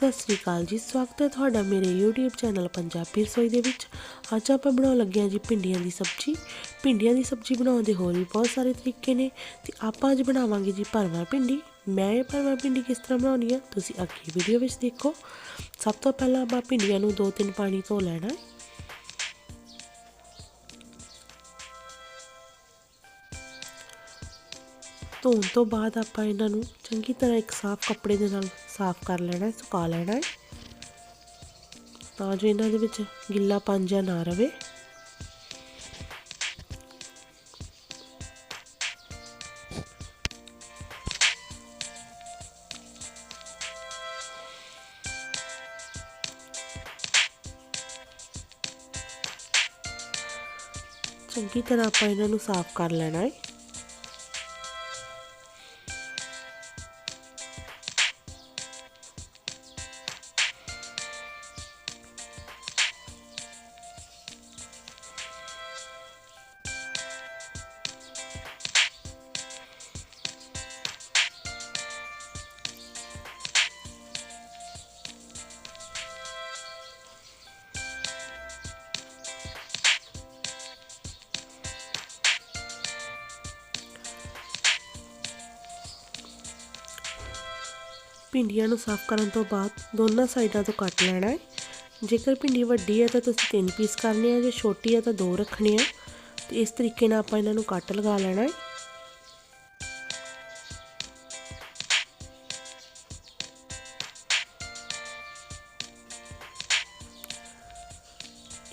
ਸਤਿ ਸ੍ਰੀ ਅਕਾਲ ਜੀ। ਸਵਾਗਤ ਹੈ ਤੁਹਾਡਾ ਮੇਰੇ YouTube ਚੈਨਲ ਪੰਜਾਬੀ ਰਸੋਈ ਦੇ ਵਿੱਚ। ਅੱਜ ਆਪਾਂ ਬਣਾਉਣ ਲੱਗੇ ਹਾਂ ਜੀ ਭਿੰਡੀਆਂ ਦੀ ਸਬਜ਼ੀ। ਭਿੰਡੀਆਂ ਦੀ ਸਬਜ਼ੀ ਬਣਾਉਣ ਦੇ ਹੋਰ ਵੀ ਬਹੁਤ ਸਾਰੇ ਤਰੀਕੇ ਨੇ। ਤੇ ਆਪਾਂ ਅੱਜ ਬਣਾਵਾਂਗੇ ਜੀ ਭਰਵਾ ਭਿੰਡੀ। ਮੈਂ ਇਹ ਭਰਵਾ ਭਿੰਡੀ ਕਿਸ ਤਰ੍ਹਾਂ ਬਣਾਉਣੀ ਆ, ਤੁਸੀਂ ਅੱਗੇ ਵੀਡੀਓ ਵਿੱਚ ਦੇਖੋ। ਸਭ ਤੋਂ ਪਹਿਲਾਂ ਆਪਾਂ ਭਿੰਡੀਆਂ ਨੂੰ 2-3 ਪਾਣੀ ਧੋ ਲੈਣਾ ਧੋਣ ਤੋਂ ਬਾਅਦ ਆਪਾਂ ਇਹਨਾਂ ਨੂੰ ਚੰਗੀ ਤਰ੍ਹਾਂ ਇੱਕ ਸਾਫ਼ ਕੱਪੜੇ ਦੇ ਨਾਲ ਸਾਫ਼ ਕਰ ਲੈਣਾ ਸੁਕਾ ਲੈਣਾ ਹੈ। ਤਾਂ ਜੋ ਇਹਨਾਂ ਦੇ ਵਿੱਚ ਗਿੱਲਾ ਪੰਜਾ ਨਾ ਰਵੇ। ਚੰਗੀ ਤਰ੍ਹਾਂ ਆਪਾਂ ਇਹਨਾਂ ਨੂੰ ਸਾਫ਼ ਕਰ ਲੈਣਾ ਹੈ। ਭਿੰਡੀਆਂ ਨੂੰ ਸਾਫ਼ ਕਰਨ ਤੋਂ ਬਾਅਦ ਦੋਨਾਂ ਸਾਈਡਾਂ ਤੋਂ ਕੱਟ ਲੈਣਾ ਹੈ। ਜੇਕਰ ਭਿੰਡੀ ਵੱਡੀ ਹੈ ਤਾਂ ਤੁਸੀਂ ਤਿੰਨ ਪੀਸ ਕਰਨੇ ਆ, ਜੇ ਛੋਟੀ ਹੈ ਤਾਂ ਦੋ ਰੱਖਣੇ ਆ। ਤੇ ਇਸ ਤਰੀਕੇ ਨਾਲ ਆਪਾਂ ਇਹਨਾਂ ਨੂੰ ਕੱਟ ਲਗਾ ਲੈਣਾ ਹੈ।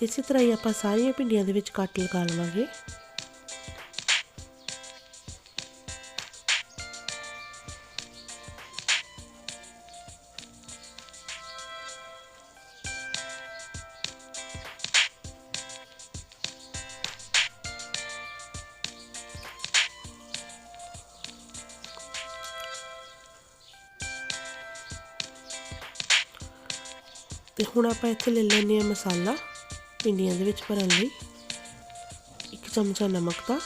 ਇਸੇ ਤਰ੍ਹਾਂ ਹੀ ਆਪਾਂ ਸਾਰੀਆਂ ਭਿੰਡੀਆਂ ਦੇ ਵਿੱਚ ਕੱਟ ਲਗਾ ਲਵਾਂਗੇ। ਤੇ ਹੁਣ ਆਪਾਂ ਇੱਥੇ ਲੈ ਲੈਂਦੇ ਆ ਮਸਾਲਾ ਭਿੰਡੀਆਂ ਦੇ ਵਿੱਚ ਭਰਨ ਲਈ। ਇੱਕ ਚਮਚਾ ਨਮਕ ਦਾ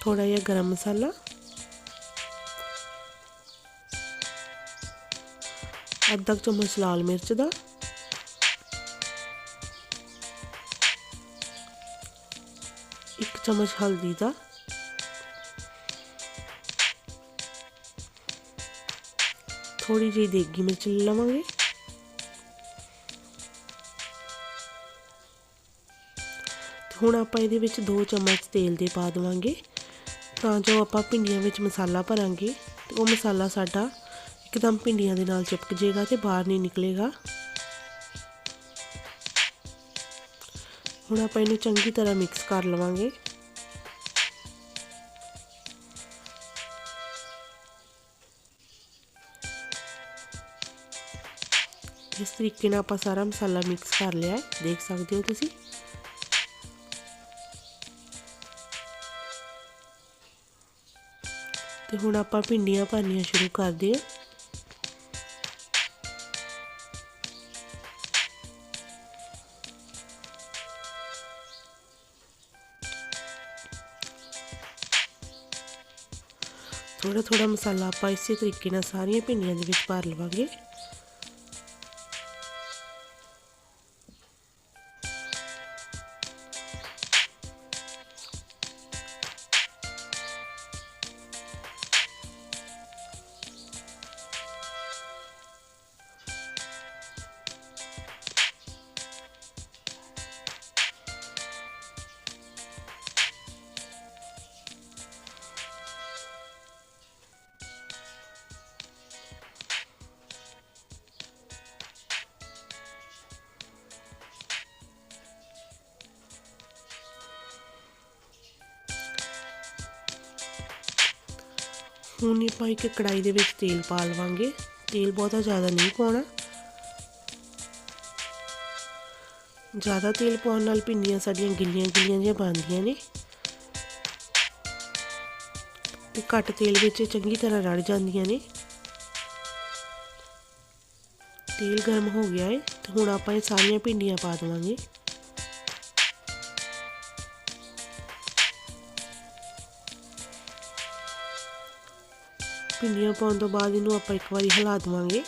ਥੋੜਾ ਜਿਹਾ ਗਰਮ ਮਸਾਲਾ। ਅੱਧਾ ਚਮਚ ਲਾਲ ਮਿਰਚ ਦਾ। ਇੱਕ ਚਮਚ ਹਲਦੀ ਦਾ। ਥੋੜੀ ਜਿਹੀ ਦੇਗੀ ਮਿਰਚ ਲਵਾਂਗੇ। ਹੁਣ ਆਪਾਂ ਇਹਦੇ ਵਿੱਚ 2 ਚਮਚ ਤੇਲ ਦੇ ਪਾ ਦੇਵਾਂਗੇ। ਤਾਂ ਜੋ ਆਪਾਂ ਭਿੰਡੀਆਂ ਵਿੱਚ ਮਸਾਲਾ ਭਰਾਂਗੇ, ਤੇ ਉਹ ਮਸਾਲਾ ਸਾਡਾ ਇੱਕਦਮ ਭਿੰਡੀਆਂ ਦੇ ਨਾਲ ਚਿਪਕ ਜਾਏਗਾ ਤੇ ਬਾਹਰ ਨਹੀਂ ਨਿਕਲੇਗਾ। ਹੁਣ ਆਪਾਂ ਇਹਨੂੰ ਚੰਗੀ ਤਰ੍ਹਾਂ ਮਿਕਸ ਕਰ ਲਵਾਂਗੇ। ਇਸ ਤਰੀਕੇ ਨਾਲ ਆਪਾਂ ਸਾਰਾ ਮਸਾਲਾ ਮਿਕਸ ਕਰ ਲਿਆ ਹੈ, ਦੇਖ ਸਕਦੇ ਹੋ ਤੁਸੀਂ। ਤੇ ਹੁਣ ਆਪਾਂ ਭਿੰਡੀਆਂ ਭਰਨੀਆਂ ਸ਼ੁਰੂ ਕਰਦੇ ਹਾਂ। ਥੋੜਾ ਥੋੜਾ ਮਸਾਲਾ ਆਪਾਂ ਇਸੇ ਤਰੀਕੇ ਨਾਲ ਸਾਰੀਆਂ ਭਿੰਡੀਆਂ ਦੇ ਵਿੱਚ ਭਰ ਲਵਾਂਗੇ। ਹੁਣ ਆਪਾਂ ਇੱਕ ਕੜਾਈ ਦੇ ਵਿੱਚ ਤੇਲ ਪਾ ਲਵਾਂਗੇ। ਤੇਲ ਬਹੁਤਾ ਜ਼ਿਆਦਾ ਨਹੀਂ ਪਾਉਣਾ। ਜ਼ਿਆਦਾ ਤੇਲ ਪਾਉਣ ਨਾਲ ਭਿੰਡੀਆਂ ਸਾਡੀਆਂ ਗਿੱਲੀਆਂ ਗਿੱਲੀਆਂ ਜਿਹੀਆਂ ਬਣਦੀਆਂ ਨੇ। ਤੇ ਘੱਟ ਤੇਲ ਵਿੱਚ ਚੰਗੀ ਤਰ੍ਹਾਂ ਰੜ ਜਾਂਦੀਆਂ ਨੇ। ਤੇਲ ਗਰਮ ਹੋ ਗਿਆ ਹੈ ਤੇ ਹੁਣ ਆਪਾਂ ਇਹ ਸਾਰੀਆਂ ਭਿੰਡੀਆਂ ਪਾ ਦੇਵਾਂਗੇ। ਭਿੰਡੀਆਂ ਪਾਉਣ ਤੋਂ ਬਾਅਦ ਇਹਨੂੰ ਆਪਾਂ ਇੱਕ ਵਾਰੀ ਹਿਲਾ ਦੇਵਾਂਗੇ।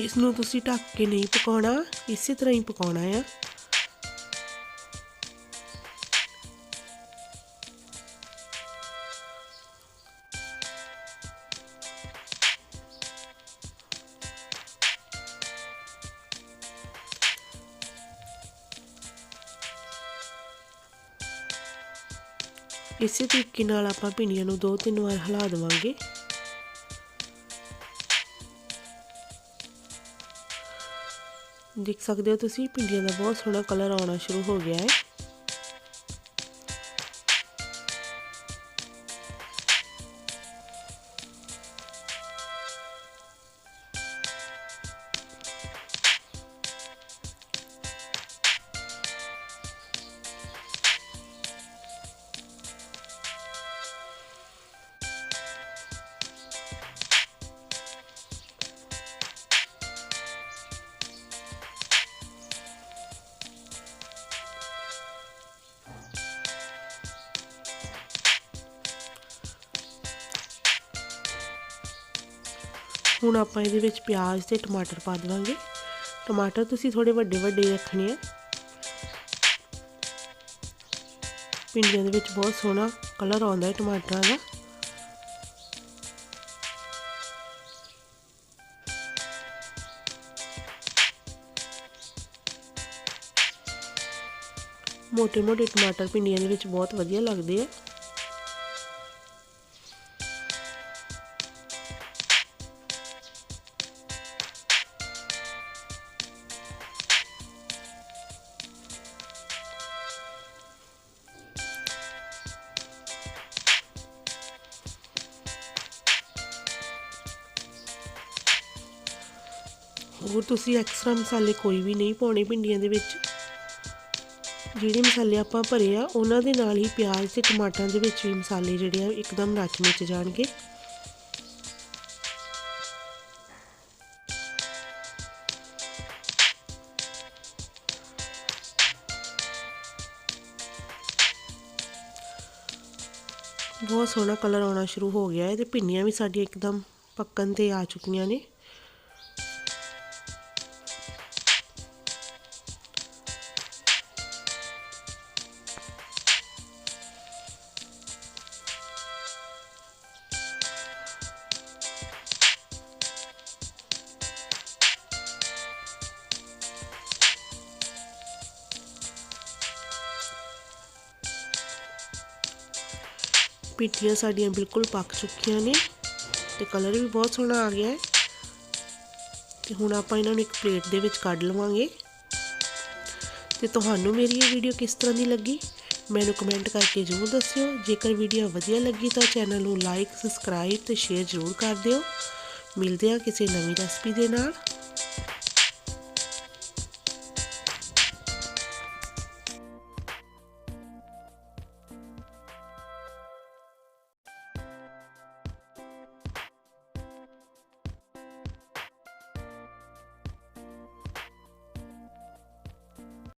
ਇਸ ਨੂੰ ਤੁਸੀਂ ਢੱਕ ਕੇ ਨਹੀਂ ਪਕਾਉਣਾ, ਇਸੇ ਤਰ੍ਹਾਂ ਹੀ ਪਕਾਉਣਾ ਆ। ਇਸੇ ਤਰੀਕੇ ਨਾਲ ਆਪਾਂ ਭਿੰਡੀਆਂ ਨੂੰ ਦੋ ਤਿੰਨ ਵਾਰ ਹਿਲਾ ਦੇਵਾਂਗੇ। ਦੇਖ ਸਕਦੇ ਹੋ ਤੁਸੀਂ, ਭਿੰਡੀਆਂ ਦਾ ਬਹੁਤ ਸੋਹਣਾ ਕਲਰ ਆਉਣਾ ਸ਼ੁਰੂ ਹੋ ਗਿਆ ਹੈ। ਹੁਣ ਆਪਾਂ ਇਹਦੇ ਵਿੱਚ ਪਿਆਜ਼ ਤੇ ਟਮਾਟਰ ਪਾ ਦੇਵਾਂਗੇ। ਟਮਾਟਰ ਤੁਸੀਂ ਥੋੜੇ ਵੱਡੇ ਵੱਡੇ ਰੱਖਣੇ ਆ। ਪਿੰਡੀਆਂ ਦੇ ਵਿੱਚ ਬਹੁਤ ਸੋਹਣਾ ਕਲਰ ਆਉਂਦਾ ਹੈ ਟਮਾਟਰਾਂ ਦਾ। ਮੋਟੇ ਮੋਟੇ ਟਮਾਟਰ ਪਿੰਡੀਆਂ ਦੇ ਵਿੱਚ ਬਹੁਤ ਵਧੀਆ ਲੱਗਦੇ ਆ। ਹੋਰ ਤੁਸੀਂ ਐਕਸਟਰਾ ਮਸਾਲੇ ਕੋਈ ਵੀ ਨਹੀਂ ਪਾਉਣੇ ਭਿੰਡੀਆਂ ਦੇ ਵਿੱਚ। ਜਿਹੜੇ ਮਸਾਲੇ ਆਪਾਂ ਭਰੇ ਆ, ਉਹਨਾਂ ਦੇ ਨਾਲ ਹੀ ਪਿਆਜ਼ ਤੇ ਟਮਾਟਰਾਂ ਦੇ ਵਿੱਚ ਵੀ ਮਸਾਲੇ ਜਿਹੜੇ ਆ, ਇੱਕਦਮ ਰਚ ਮਿਚ ਜਾਣਗੇ। ਬਹੁਤ ਸੋਹਣਾ ਕਲਰ ਆਉਣਾ ਸ਼ੁਰੂ ਹੋ ਗਿਆ ਹੈ ਤੇ ਭਿੰਡੀਆਂ ਵੀ ਸਾਡੀਆਂ ਇੱਕਦਮ ਪੱਕਣ ਤੇ ਆ ਚੁੱਕੀਆਂ ਨੇ। ਪਿੱਠੀਆਂ ਸਾਡੀਆਂ ਬਿਲਕੁਲ ਪੱਕ ਚੁੱਕੀਆਂ ਨੇ ਤੇ ਕਲਰ ਵੀ ਬਹੁਤ ਸੋਹਣਾ ਆ ਗਿਆ ਹੈ। ਤੇ ਹੁਣ ਆਪਾਂ ਇਹਨਾਂ ਨੂੰ ਇੱਕ ਪਲੇਟ ਦੇ ਵਿੱਚ ਕੱਢ ਲਵਾਂਗੇ। ਤੇ ਤੁਹਾਨੂੰ ਮੇਰੀ ਇਹ ਵੀਡੀਓ ਕਿਸ ਤਰ੍ਹਾਂ ਦੀ ਲੱਗੀ, ਮੈਨੂੰ ਕਮੈਂਟ ਕਰਕੇ ਜ਼ਰੂਰ ਦੱਸਿਓ। ਜੇਕਰ ਵੀਡੀਓ ਵਧੀਆ ਲੱਗੀ ਤਾਂ ਚੈਨਲ ਨੂੰ ਲਾਈਕ ਸਬਸਕ੍ਰਾਈਬ ਤੇ ਸ਼ੇਅਰ ਜ਼ਰੂਰ ਕਰ ਦਿਓ। ਮਿਲਦੇ ਹਾਂ ਕਿਸੇ ਨਵੀਂ ਰੈਸਪੀ ਦੇ ਨਾਲ।